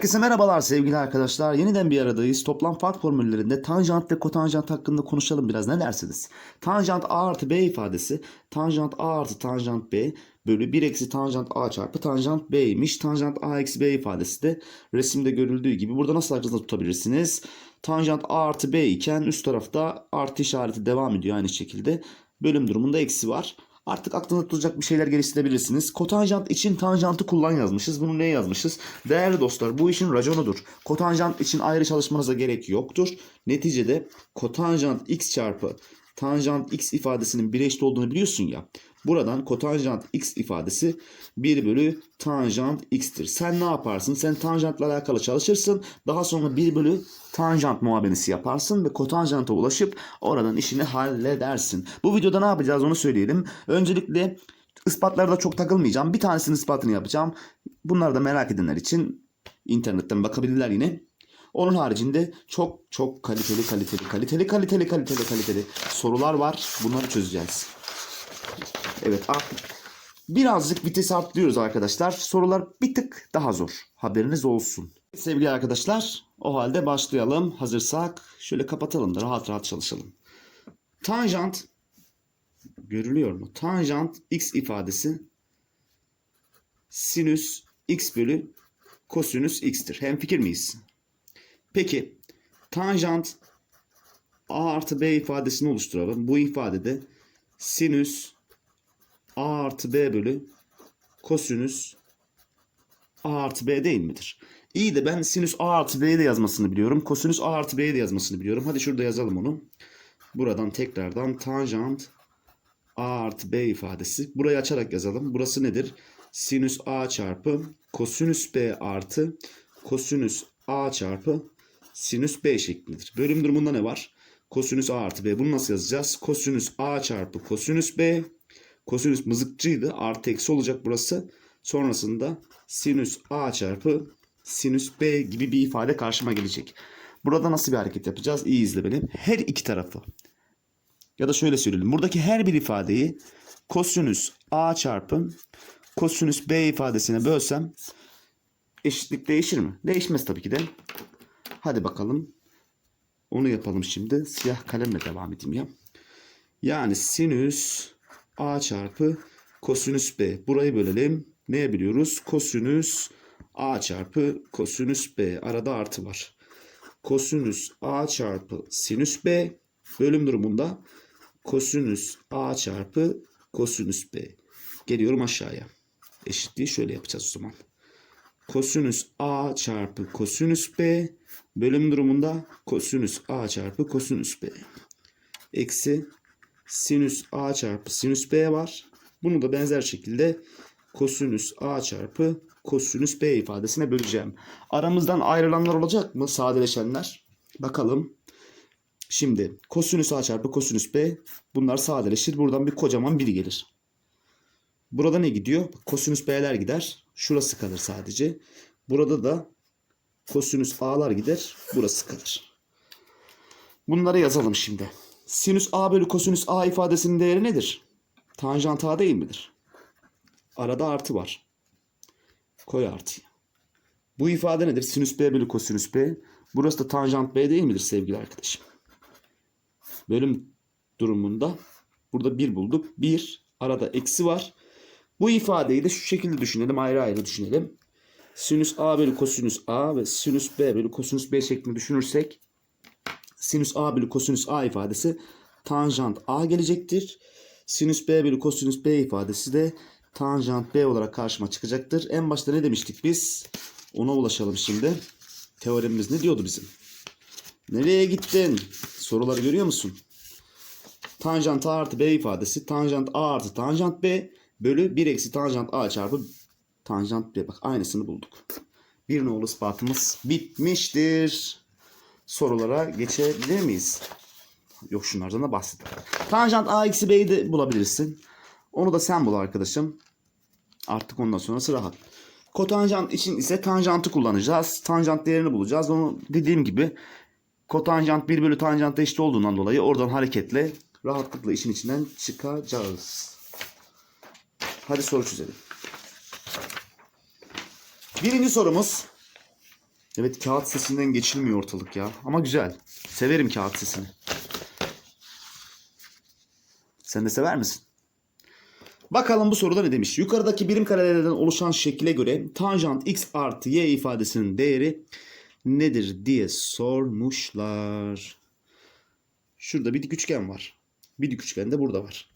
Herkese merhabalar sevgili arkadaşlar. Yeniden bir aradayız. Toplam fark formüllerinde tanjant ve kotanjant hakkında konuşalım biraz. Ne dersiniz? Tanjant a artı b ifadesi tanjant a artı tanjant b bölü 1 eksi tanjant a çarpı tanjant b'ymiş. Tanjant a eksi b ifadesi de resimde görüldüğü gibi. Burada nasıl aklınızda tutabilirsiniz? Tanjant a artı b iken üst tarafta artı işareti devam ediyor aynı şekilde. Bölüm durumunda eksi var. Artık aklınızda tutacak bir şeyler geliştirebilirsiniz. Kotanjant için tanjantı kullan yazmışız. Bunu neye yazmışız? Değerli dostlar bu işin raconudur. Kotanjant için ayrı çalışmanıza gerek yoktur. Neticede kotanjant x çarpı tanjant x ifadesinin 1'e eşit olduğunu biliyorsun ya. Buradan kotanjant x ifadesi 1 bölü tanjant x'tir. Sen ne yaparsın? Sen tanjantla alakalı çalışırsın. Daha sonra 1 bölü tanjant muhabenesi yaparsın ve kotanjanta ulaşıp oradan işini halledersin. Bu videoda ne yapacağız onu söyleyelim. Öncelikle ispatlarda çok takılmayacağım. Bir tanesinin ispatını yapacağım. Bunları da merak edenler için internetten bakabilirler yine. Onun haricinde çok çok kaliteli kaliteli kaliteli kaliteli kaliteli kaliteli sorular var. Bunları çözeceğiz. Evet artık birazcık vites arttırıyoruz arkadaşlar. Sorular bir tık daha zor. Haberiniz olsun. Sevgili arkadaşlar o halde başlayalım. Hazırsak şöyle kapatalım da rahat rahat çalışalım. Tanjant görülüyor mu? Tanjant x ifadesi sinüs x bölü kosinüs x'tir. Hem fikir miyiz? Peki tanjant a artı b ifadesini oluşturalım. Bu ifadede sinüs a artı b bölü kosinüs a artı b değil midir? İyi de ben sinüs a artı b'yi de yazmasını biliyorum. Kosinüs a artı b'yi de yazmasını biliyorum. Hadi şurada yazalım onu. Buradan tekrardan tanjant a artı b ifadesi. Burayı açarak yazalım. Burası nedir? Sinüs a çarpı kosinüs b artı kosinüs a çarpı sinüs b şeklindedir. Bölüm durumunda ne var? Kosinüs a artı b. Bunu nasıl yazacağız? Kosinüs a çarpı kosinüs b. Kosinüs mızıkçıydı. Artı eksi olacak burası. Sonrasında sinüs a çarpı sinüs b gibi bir ifade karşıma gelecek. Burada nasıl bir hareket yapacağız? İyi izle beni. Her iki tarafı ya da şöyle söyleyelim. Buradaki her bir ifadeyi kosinüs a çarpı kosinüs b ifadesine bölsem eşitlik değişir mi? Değişmez tabii ki de. Hadi bakalım. Onu yapalım şimdi. Siyah kalemle devam edeyim ya. Yani sinüs a çarpı kosinüs b. Burayı bölelim. Neye biliyoruz? Kosinüs a çarpı kosinüs b. Arada artı var. Kosinüs a çarpı sinüs b bölüm durumunda kosinüs a çarpı kosinüs b. Geliyorum aşağıya. Eşitliği şöyle yapacağız o zaman. Kosinüs a çarpı kosinüs b bölüm durumunda kosinüs a çarpı kosinüs b. Eksi sinüs a çarpı sinüs b var. Bunu da benzer şekilde kosinüs a çarpı kosinüs b ifadesine böleceğim. Aramızdan ayrılanlar olacak mı? Sadeleşenler. Bakalım. Şimdi kosinüs a çarpı kosinüs b bunlar sadeleşir. Buradan bir kocaman biri gelir. Burada ne gidiyor? Kosinüs b'ler gider. Şurası kalır sadece. Burada da kosinüs a'lar gider. Burası kalır. Bunları yazalım şimdi. Sinüs a bölü kosinüs a ifadesinin değeri nedir? Tanjant a değil midir? Arada artı var. Koy artıyı. Bu ifade nedir? Sinüs b bölü kosinüs b. Burası da tanjant b değil midir sevgili arkadaşım? Bölüm durumunda burada 1 bulduk. 1 arada eksi var. Bu ifadeyi de şu şekilde düşünelim. Ayrı ayrı düşünelim. Sinüs a bölü kosinüs a ve sinüs b bölü kosinüs b şeklinde düşünürsek sinüs a bölü kosinüs a ifadesi tanjant a gelecektir. Sinüs b bölü kosinüs b ifadesi de tanjant b olarak karşıma çıkacaktır. En başta ne demiştik biz? Ona ulaşalım şimdi. Teoremimiz ne diyordu bizim? Nereye gittin? Soruları görüyor musun? Tanjant a artı b ifadesi tanjant a artı tanjant b bölü 1 eksi tanjant a çarpı tanjant b. Bak aynısını bulduk. Bir nolu ispatımız bitmiştir. Sorulara geçebilir miyiz? Yok şunlardan da bahsettik. Tanjant a eksi b'yi de bulabilirsin. Onu da sen bul arkadaşım. Artık ondan sonrası rahat. Kotanjant için ise tanjantı kullanacağız. Tanjant değerini bulacağız. Onu dediğim gibi kotanjant 1 bölü tanjanta eşit olduğundan dolayı oradan hareketle rahatlıkla işin içinden çıkacağız. Hadi soru çözelim. Birinci sorumuz Evet kağıt sesinden geçilmiyor ortalık ya. Ama güzel. Severim kağıt sesini. Sen de sever misin? Bakalım bu soruda ne demiş? Yukarıdaki birim karelerden oluşan şekle göre tanjant x artı y ifadesinin değeri nedir diye sormuşlar. Şurada bir dik üçgen var. Bir dik üçgen de burada var.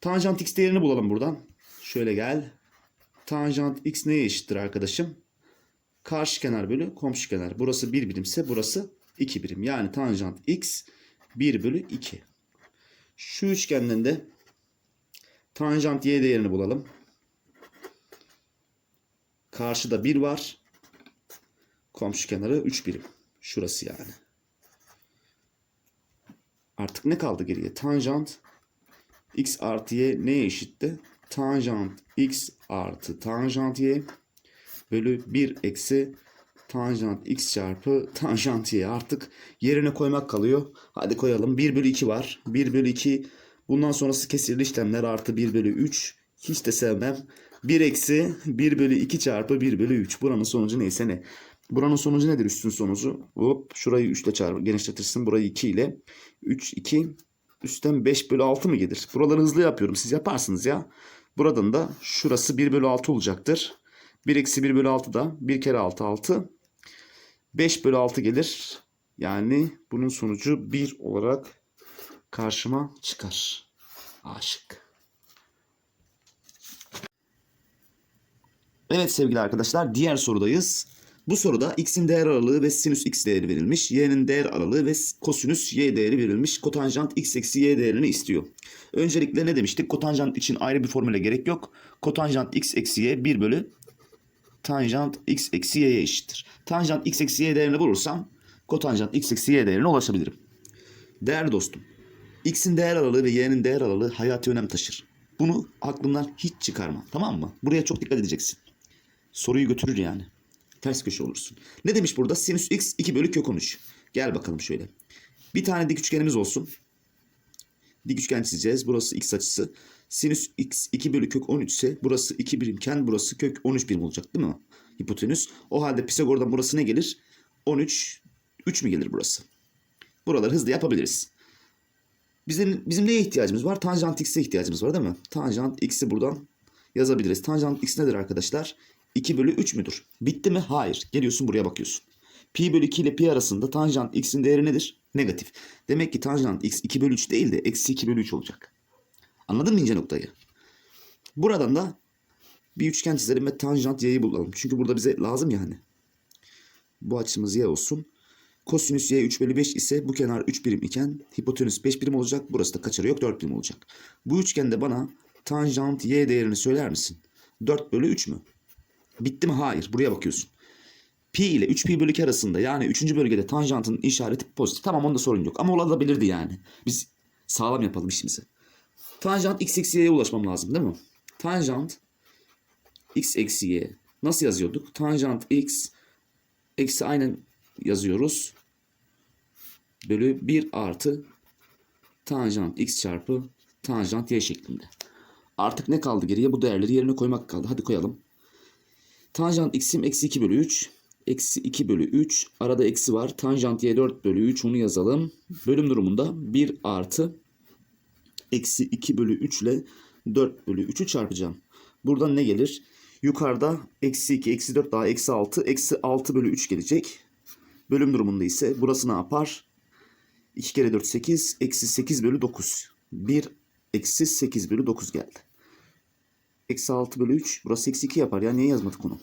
Tanjant x değerini bulalım buradan. Şöyle gel. Tanjant x neye eşittir arkadaşım? Karşı kenar bölü komşu kenar. Burası 1 birimse burası 2 birim. Yani tanjant x 1 bölü 2. Şu üçgenden de tanjant y değerini bulalım. Karşıda 1 var. Komşu kenarı 3 birim. Şurası yani. Artık ne kaldı geriye? Tanjant x artı y neye eşitti? Tanjant x artı tanjant y bölü 1 eksi tanjant x çarpı tanjant y. Artık yerine koymak kalıyor. Hadi koyalım. 1 bölü 2 var. 1 bölü 2 bundan sonrası kesirli işlemler artı 1 bölü 3. Hiç de sevmem. 1 eksi 1 bölü 2 çarpı 1 bölü 3. Buranın sonucu neyse ne? Buranın sonucu nedir üstün sonucu? Hop şurayı 3 ile çarpı genişletirsin. Burayı 2 ile. 3, 2 üstten 5 bölü 6 mı gelir? Buraları hızlı yapıyorum. Siz yaparsınız ya. Buradan da şurası 1 bölü 6 olacaktır. 1 eksi 1 bölü 6 da 1 kere 6 6. 5 bölü 6 gelir. Yani bunun sonucu 1 olarak karşıma çıkar. Aşık. Evet sevgili arkadaşlar diğer sorudayız. Bu soruda x'in değer aralığı ve sinüs x değeri verilmiş. y'nin değer aralığı ve kosinüs y değeri verilmiş. Kotanjant x eksi y değerini istiyor. Öncelikle ne demiştik? Kotanjant için ayrı bir formüle gerek yok. Kotanjant x eksi y 1 bölü tanjant x eksi y'ye eşittir. Tanjant x eksi y değerini bulursam kotanjant x eksi y değerine ulaşabilirim. Değerli dostum, x'in değer aralığı ve y'nin değer aralığı hayati önem taşır. Bunu aklından hiç çıkarma. Tamam mı? Buraya çok dikkat edeceksin. Soruyu götürür yani. Ters köşe olursun. Ne demiş burada? Sinüs x 2 bölü kök 13. Gel bakalım şöyle. Bir tane dik üçgenimiz olsun. Dik üçgen çizeceğiz. Burası x açısı. Sinüs x 2 bölü kök 13 ise burası 2 birimken burası kök 13 birim olacak değil mi? Hipotenüs. O halde Pisagor'dan burası ne gelir? 13 3 mü gelir burası? Buraları hızlı yapabiliriz. Bizim bizim neye ihtiyacımız var? Tanjant x'e ihtiyacımız var değil mi? Tanjant x'i buradan yazabiliriz. Tanjant x nedir arkadaşlar? 2 bölü 3 müdür? Bitti mi? Hayır. Geliyorsun buraya bakıyorsun. Pi bölü 2 ile pi arasında tanjant x'in değeri nedir? Negatif. Demek ki tanjant x 2 bölü 3 değil de eksi 2 bölü 3 olacak. Anladın mı ince noktayı? Buradan da bir üçgen çizelim ve tanjant y'yi bulalım. Çünkü burada bize lazım yani. Bu açımız y olsun. Kosinüs y 3 bölü 5 ise bu kenar 3 birim iken hipotenüs 5 birim olacak. Burası da kaçarı yok 4 birim olacak. Bu üçgende bana tanjant y değerini söyler misin? 4 bölü 3 mü? Bitti mi? Hayır. Buraya bakıyorsun. Pi ile 3 pi bölü 2 arasında yani 3. bölgede tanjantın işareti pozitif. Tamam onda sorun yok. Ama olabilirdi yani. Biz sağlam yapalım işimizi. Tanjant x eksi y'ye ulaşmam lazım değil mi? Tanjant x eksi y. Nasıl yazıyorduk? Tanjant x eksi aynen yazıyoruz. Bölü 1 artı tanjant x çarpı tanjant y şeklinde. Artık ne kaldı geriye? Bu değerleri yerine koymak kaldı. Hadi koyalım. Tanjant x'im eksi 2 bölü 3. Eksi 2 bölü 3. Arada eksi var. Tanjant y 4 bölü 3. Onu yazalım. Bölüm durumunda 1 artı eksi 2 bölü 3 ile 4 bölü 3'ü çarpacağım. Buradan ne gelir? Yukarıda eksi 2, eksi 4 daha eksi 6. Eksi 6 bölü 3 gelecek. Bölüm durumunda ise burası ne yapar? 2 kere 4 8. Eksi 8 bölü 9. 1 eksi 8 bölü 9 geldi. Eksi 6 bölü 3. Burası eksi 2 yapar. Ya niye yazmadık onu?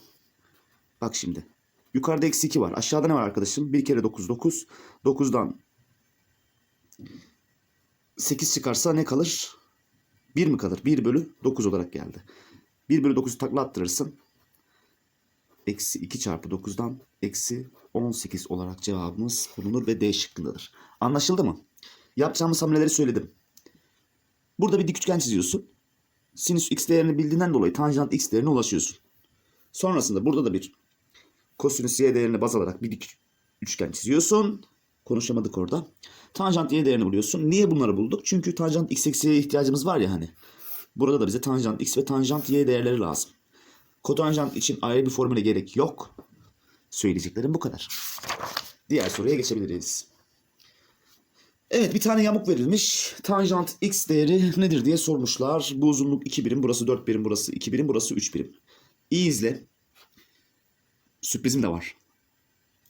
Bak şimdi. Yukarıda eksi 2 var. Aşağıda ne var arkadaşım? 1 kere 9 9. 9'dan 8 çıkarsa ne kalır? 1 mi kalır? 1 bölü 9 olarak geldi. 1 bölü 9'u takla attırırsın. Eksi 2 çarpı 9'dan eksi 18 olarak cevabımız bulunur ve D şıkkındadır. Anlaşıldı mı? Yapacağımız hamleleri söyledim. Burada bir dik üçgen çiziyorsun. Sinüs x değerini bildiğinden dolayı tanjant x değerine ulaşıyorsun. Sonrasında burada da bir kosinüs y değerini baz alarak bir dik üçgen çiziyorsun. Konuşamadık orada. Tanjant y değerini buluyorsun. Niye bunları bulduk? Çünkü tanjant x eksi y'ye ihtiyacımız var ya hani. Burada da bize tanjant x ve tanjant y değerleri lazım. Kotanjant için ayrı bir formüle gerek yok. Söyleyeceklerim bu kadar. Diğer soruya geçebiliriz. Evet bir tane yamuk verilmiş. Tanjant x değeri nedir diye sormuşlar. Bu uzunluk 2 birim, burası 4 birim, burası 2 birim, burası 3 birim. İyi izle. Sürprizim de var.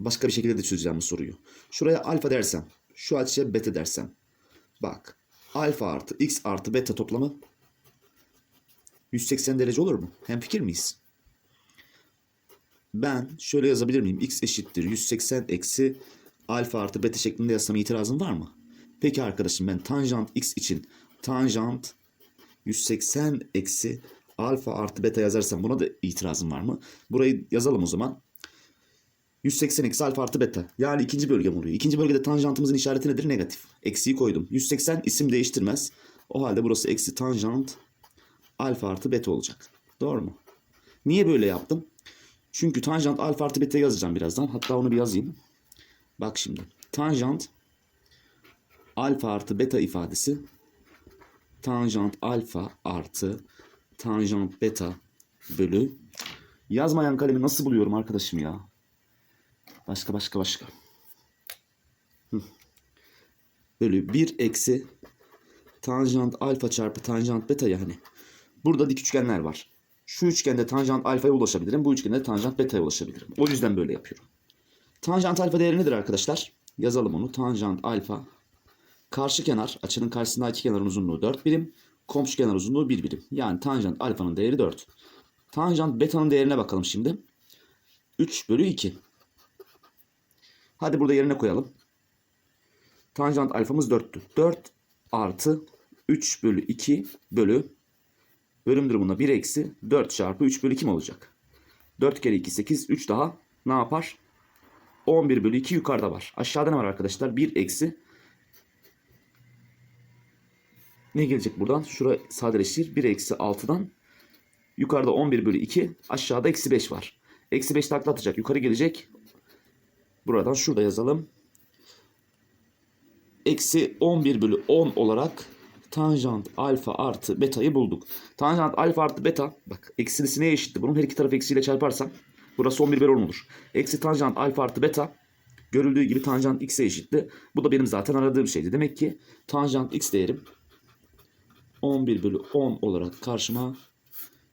Başka bir şekilde de çözeceğim bu soruyu. Şuraya alfa dersem, şu açıya beta dersem. Bak, alfa artı x artı beta toplamı 180 derece olur mu? Hem fikir miyiz? Ben şöyle yazabilir miyim? x eşittir 180 eksi alfa artı beta şeklinde yazsam itirazın var mı? Peki arkadaşım ben tanjant x için tanjant 180 eksi alfa artı beta yazarsam buna da itirazın var mı? Burayı yazalım o zaman. 180 eksi alfa artı beta. Yani ikinci bölgem oluyor. İkinci bölgede tanjantımızın işareti nedir? Negatif. Eksiyi koydum. 180 isim değiştirmez. O halde burası eksi tanjant alfa artı beta olacak. Doğru mu? Niye böyle yaptım? Çünkü tanjant alfa artı beta yazacağım birazdan. Hatta onu bir yazayım. Bak şimdi. Tanjant alfa artı beta ifadesi tanjant alfa artı tanjant beta bölü yazmayan kalemi nasıl buluyorum arkadaşım ya? Başka başka başka. Hı. Bölü 1 eksi tanjant alfa çarpı tanjant beta yani. Burada dik üçgenler var. Şu üçgende tanjant alfaya ulaşabilirim. Bu üçgende tanjant beta'ya ulaşabilirim. O yüzden böyle yapıyorum. Tanjant alfa değeri nedir arkadaşlar? Yazalım onu. Tanjant alfa karşı kenar açının karşısında iki kenarın uzunluğu 4 birim. Komşu kenar uzunluğu 1 birim. Yani tanjant alfanın değeri 4. Tanjant beta'nın değerine bakalım şimdi. 3 bölü 2. Hadi burada yerine koyalım. Tanjant alfamız 4'tü. 4 artı 3 bölü 2 bölü bölüm durumunda 1 eksi 4 çarpı 3 bölü 2 mi olacak? 4 kere 2 8 3 daha ne yapar? 11 bölü 2 yukarıda var. Aşağıda ne var arkadaşlar? 1 eksi ne gelecek buradan? Şura sadeleşir. 1 eksi 6'dan yukarıda 11 bölü 2 aşağıda eksi 5 var. Eksi 5 takla atacak. Yukarı gelecek. Buradan şurada yazalım. Eksi 11 bölü 10 olarak tanjant alfa artı beta'yı bulduk. Tanjant alfa artı beta bak eksilisi neye eşitti? Bunun her iki tarafı eksiyle çarparsam burası 11 bölü 10 olur. Eksi tanjant alfa artı beta görüldüğü gibi tanjant x'e eşitti. Bu da benim zaten aradığım şeydi. Demek ki tanjant x değerim 11 bölü 10 olarak karşıma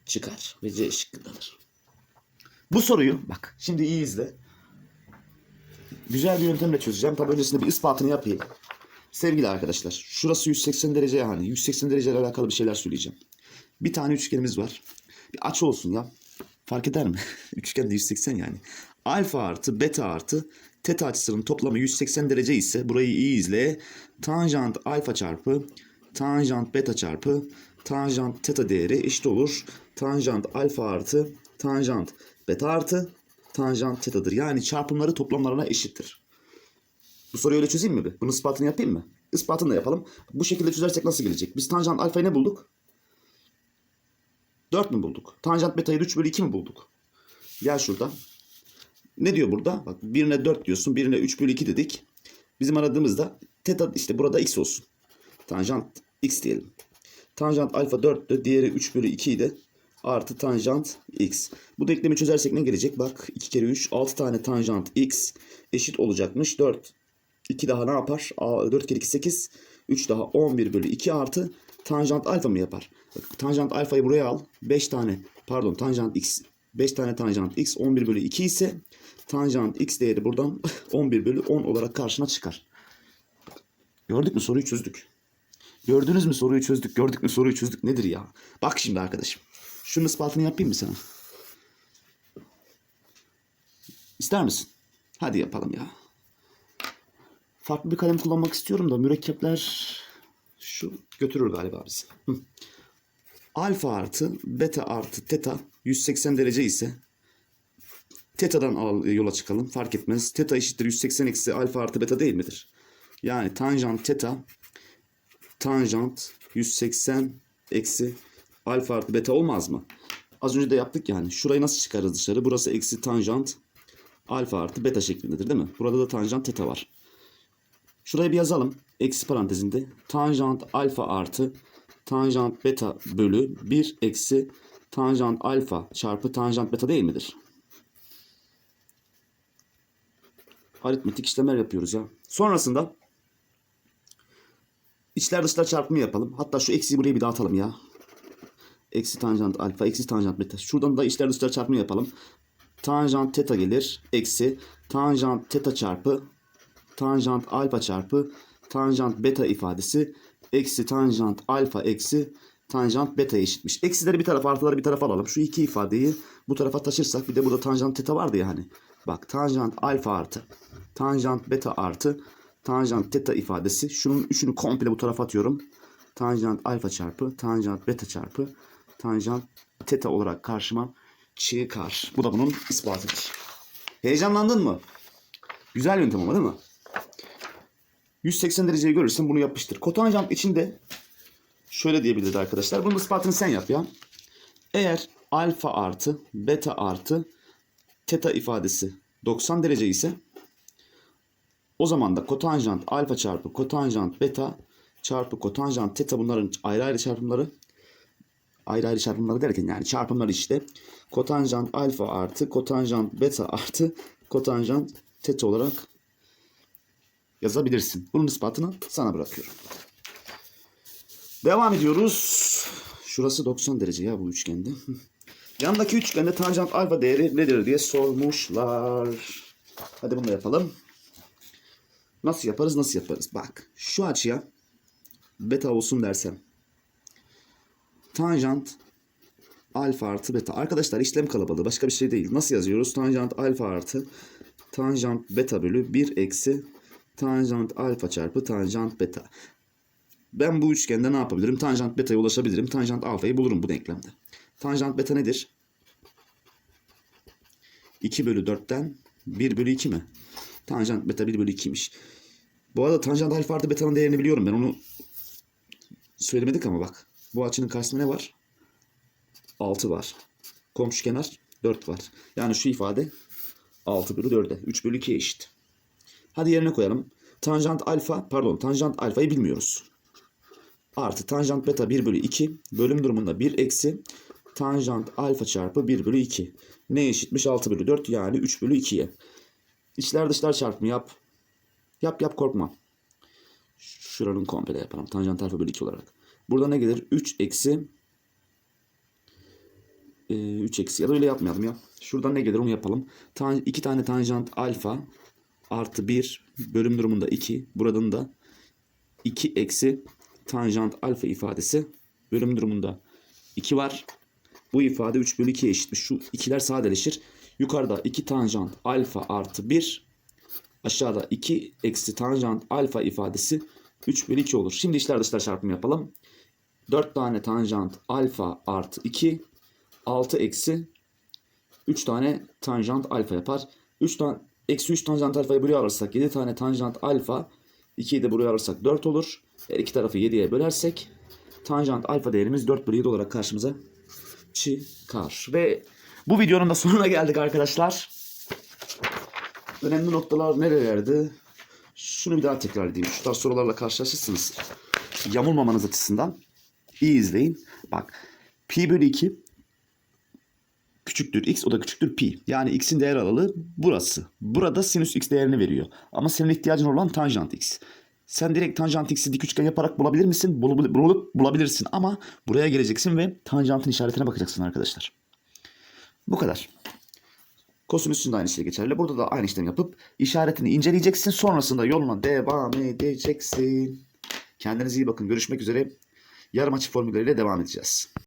çıkar. Ve C şıkkındadır. Bu soruyu bak şimdi iyi izle. Güzel bir yöntemle çözeceğim. Tabi öncesinde bir ispatını yapayım. Sevgili arkadaşlar şurası 180 derece yani 180 derece ile alakalı bir şeyler söyleyeceğim. Bir tane üçgenimiz var. Bir açı olsun ya. Fark eder mi? Üçgen de 180 yani. Alfa artı beta artı teta açısının toplamı 180 derece ise burayı iyi izle. Tanjant alfa çarpı tanjant beta çarpı tanjant teta değeri eşit olur. Tanjant alfa artı tanjant beta artı tanjant tetadır. Yani çarpımları toplamlarına eşittir. Bu soruyu öyle çözeyim mi? bir? Bunun ispatını yapayım mı? İspatını da yapalım. Bu şekilde çözersek nasıl gelecek? Biz tanjant alfayı ne bulduk? 4 mü bulduk? Tanjant betayı 3 bölü 2 mi bulduk? Gel şurada. Ne diyor burada? Bak birine 4 diyorsun, birine 3 bölü 2 dedik. Bizim aradığımızda teta işte burada x olsun. Tanjant x diyelim. Tanjant alfa 4'tü. Diğeri 3 bölü 2 idi. Artı tanjant x. Bu denklemi çözersek ne gelecek? Bak 2 kere 3 6 tane tanjant x eşit olacakmış. 4 2 daha ne yapar? 4 kere 2 8. 3 daha 11 bölü 2 artı tanjant alfa mı yapar? Bak, tanjant alfayı buraya al. 5 tane pardon tanjant x 5 tane tanjant x 11 bölü 2 ise tanjant x değeri buradan 11 bölü 10 olarak karşına çıkar. Gördük mü soruyu çözdük. Gördünüz mü soruyu çözdük. Gördük mü soruyu çözdük. Nedir ya? Bak şimdi arkadaşım. Şunun ispatını yapayım mı sana? İster misin? Hadi yapalım ya. Farklı bir kalem kullanmak istiyorum da mürekkepler şu götürür galiba bizi. Alfa artı beta artı teta 180 derece ise teta'dan yola çıkalım. Fark etmez. Teta eşittir 180 eksi alfa artı beta değil midir? Yani tanjant teta tanjant 180 eksi alfa artı beta olmaz mı? Az önce de yaptık yani. Şurayı nasıl çıkarız dışarı? Burası eksi tanjant alfa artı beta şeklindedir değil mi? Burada da tanjant teta var. Şurayı bir yazalım. Eksi parantezinde. Tanjant alfa artı tanjant beta bölü 1 eksi tanjant alfa çarpı tanjant beta değil midir? aritmetik işlemler yapıyoruz ya. Sonrasında içler dışlar çarpımı yapalım. Hatta şu eksiyi buraya bir dağıtalım ya. Eksi tanjant alfa, eksi tanjant beta. Şuradan da içler dışlar çarpımı yapalım. Tanjant teta gelir. Eksi tanjant teta çarpı tanjant alfa çarpı tanjant beta ifadesi eksi tanjant alfa eksi tanjant beta eşitmiş. Eksileri bir tarafa artıları bir tarafa alalım. Şu iki ifadeyi bu tarafa taşırsak bir de burada tanjant teta vardı ya hani. Bak tanjant alfa artı tanjant beta artı tanjant teta ifadesi. Şunun üçünü komple bu tarafa atıyorum. Tanjant alfa çarpı tanjant beta çarpı tanjant teta olarak karşıma çıkar. Bu da bunun ispatıdır. Heyecanlandın mı? Güzel yöntem ama değil mi? 180 dereceyi görürsen bunu yapıştır. Kotanjant içinde şöyle diyebiliriz arkadaşlar. Bunun ispatını sen yap ya. Eğer alfa artı beta artı teta ifadesi 90 derece ise o zaman da kotanjant alfa çarpı kotanjant beta çarpı kotanjant teta bunların ayrı ayrı çarpımları ayrı ayrı çarpımları derken yani çarpımları işte kotanjant alfa artı kotanjant beta artı kotanjant teta olarak yazabilirsin. Bunun ispatını sana bırakıyorum. Devam ediyoruz. Şurası 90 derece ya bu üçgende. Yandaki üçgende tanjant alfa değeri nedir diye sormuşlar. Hadi bunu da yapalım. Nasıl yaparız nasıl yaparız? Bak şu açıya beta olsun dersem. Tanjant alfa artı beta. Arkadaşlar işlem kalabalığı başka bir şey değil. Nasıl yazıyoruz? Tanjant alfa artı tanjant beta bölü 1 eksi tanjant alfa çarpı tanjant beta. Ben bu üçgende ne yapabilirim? Tanjant beta'ya ulaşabilirim. Tanjant alfayı bulurum bu denklemde. Tanjant beta nedir? 2 bölü 4'ten 1 bölü 2 mi? Tanjant beta 1 bölü 2'ymiş. Bu arada tanjant alfa artı beta'nın değerini biliyorum ben. Onu söylemedik ama bak. Bu açının karşısında ne var? 6 var. Komşu kenar 4 var. Yani şu ifade 6 bölü 4'e. 3 bölü 2'ye eşit. Hadi yerine koyalım. Tanjant alfa, pardon tanjant alfayı bilmiyoruz. Artı tanjant beta 1 bölü 2. Bölüm durumunda 1 eksi tanjant alfa çarpı 1 bölü 2. Ne eşitmiş? 6 bölü 4 yani 3 bölü 2'ye. İçler dışlar çarpımı yap. Yap yap korkma. Şuranın komple yapalım. Tanjant alfa bölü 2 olarak. Burada ne gelir? 3 eksi 3 eksi ya da öyle yapmayalım ya. Şuradan ne gelir onu yapalım. Tan 2 tane tanjant alfa artı 1 bölüm durumunda 2. Buradan da 2 eksi tanjant alfa ifadesi bölüm durumunda 2 var. Bu ifade 3 bölü 2'ye eşitmiş. Şu ikiler sadeleşir. Yukarıda 2 tanjant alfa artı 1. Aşağıda 2 eksi tanjant alfa ifadesi 3 bölü 2 olur. Şimdi içler dışlar çarpımı yapalım. 4 tane tanjant alfa artı 2. 6 eksi 3 tane tanjant alfa yapar. 3 tane eksi 3 tanjant alfayı buraya alırsak 7 tane tanjant alfa 2'yi de buraya alırsak 4 olur. Her iki tarafı 7'ye bölersek tanjant alfa değerimiz 4 bölü 7 olarak karşımıza çıkar. Ve bu videonun da sonuna geldik arkadaşlar. Önemli noktalar nerelerdi? Şunu bir daha tekrar edeyim. Şu tarz sorularla karşılaşırsınız. Yamulmamanız açısından iyi izleyin. Bak pi bölü 2 küçüktür x o da küçüktür pi. Yani x'in değer aralığı burası. Burada sinüs x değerini veriyor. Ama senin ihtiyacın olan tanjant x. Sen direkt tanjant x'i dik üçgen yaparak bulabilir misin? Bul- bul- bulabilirsin ama buraya geleceksin ve tanjantın işaretine bakacaksın arkadaşlar. Bu kadar. Kosinüsün de aynı şey geçerli. Burada da aynı işlemi yapıp işaretini inceleyeceksin. Sonrasında yoluna devam edeceksin. Kendinize iyi bakın. Görüşmek üzere. Yarım açı formülleriyle devam edeceğiz.